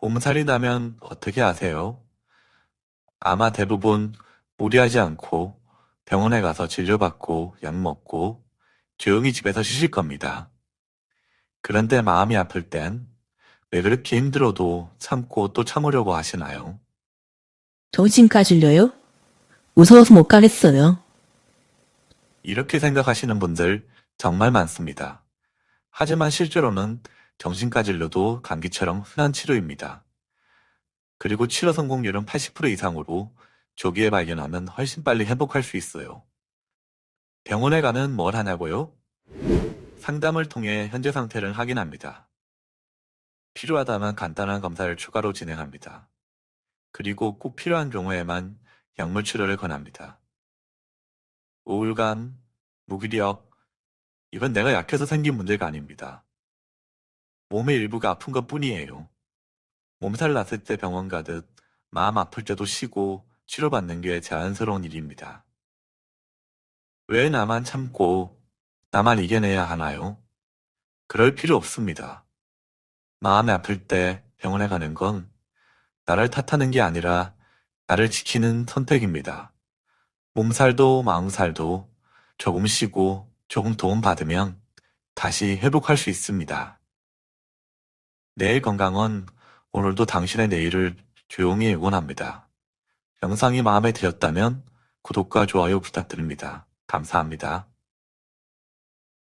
몸살이 나면 어떻게 하세요? 아마 대부분 무리하지 않고 병원에 가서 치료받고 약 먹고 조용히 집에서 쉬실 겁니다. 그런데 마음이 아플 땐 왜 그렇게 힘들어도 참고 또 참으려고 하시나요? 정신 가질려요? 무서워서 못 가겠어요. 이렇게 생각하시는 분들 정말 많습니다. 하지만 실제로는 정신과 진료도 감기처럼 흔한 치료입니다. 그리고 치료 성공률은 80% 이상으로 조기에 발견하면 훨씬 빨리 회복할 수 있어요. 병원에 가면 뭘 하냐고요? 상담을 통해 현재 상태를 확인합니다. 필요하다면 간단한 검사를 추가로 진행합니다. 그리고 꼭 필요한 경우에만 약물 치료를 권합니다. 우울감, 무기력, 이건 내가 약해서 생긴 문제가 아닙니다. 몸의 일부가 아픈 것 뿐이에요. 몸살 났을 때 병원 가듯 마음 아플 때도 쉬고 치료받는 게 자연스러운 일입니다. 왜 나만 참고 나만 이겨내야 하나요? 그럴 필요 없습니다. 마음이 아플 때 병원에 가는 건 나를 탓하는 게 아니라 나를 지키는 선택입니다. 몸살도 마음살도 조금 쉬고 조금 도움 받으면 다시 회복할 수 있습니다. 내일 건강은 오늘도 당신의 내일을 조용히 응원합니다. 영상이 마음에 드셨다면 구독과 좋아요 부탁드립니다. 감사합니다.